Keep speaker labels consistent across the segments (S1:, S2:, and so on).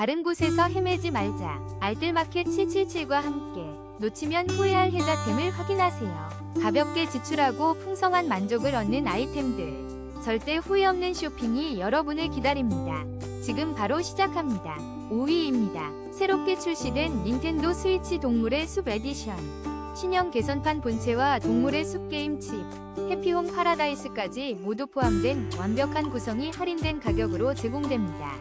S1: 다른 곳에서 헤매지 말자. 알뜰마켓 777과 함께 놓치면 후회할 혜자템을 확인하세요. 가볍게 지출하고 풍성한 만족을 얻는 아이템들. 절대 후회 없는 쇼핑이 여러분을 기다립니다. 지금 바로 시작합니다. 5위입니다. 새롭게 출시된 닌텐도 스위치 동물의 숲 에디션. 신형 개선판 본체와 동물의 숲 게임 칩, 해피홈 파라다이스까지 모두 포함된 완벽한 구성이 할인된 가격으로 제공됩니다.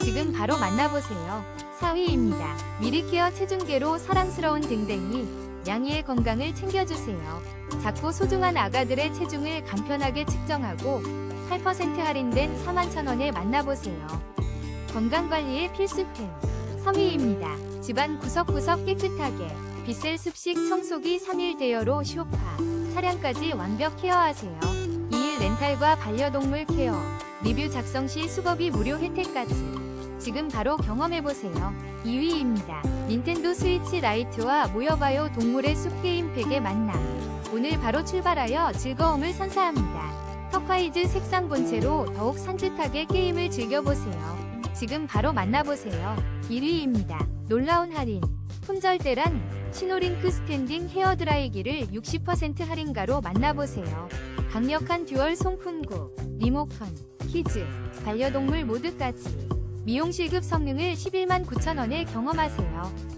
S1: 지금 바로 만나보세요. 4위입니다. 미리케어 체중계로 사랑스러운 댕댕이, 양이의 건강을 챙겨주세요. 작고 소중한 아가들의 체중을 간편하게 측정하고 8% 할인된 41,000원에 만나보세요. 건강관리의 필수템. 3위입니다. 집안 구석구석 깨끗하게 비셀 습식 청소기 3일 대여로 쇼파, 차량까지 완벽 케어하세요. 2일 렌탈과 반려동물 케어, 리뷰 작성 시 수거비 무료 혜택까지. 지금 바로 경험해보세요. 2위입니다. 닌텐도 스위치 라이트와 모여봐요 동물의 숲 게임팩의 만남. 오늘 바로 출발하여 즐거움을 선사합니다. 터콰이즈 색상 본체로 더욱 산뜻하게 게임을 즐겨보세요. 지금 바로 만나보세요. 1위입니다. 놀라운 할인. 품절대란 시노링크 스탠딩 헤어드라이기를 60% 할인가로 만나보세요. 강력한 듀얼 송풍구, 리모컨, 키즈, 반려동물 모드까지. 미용실급 성능을 11만 9천원에 경험하세요.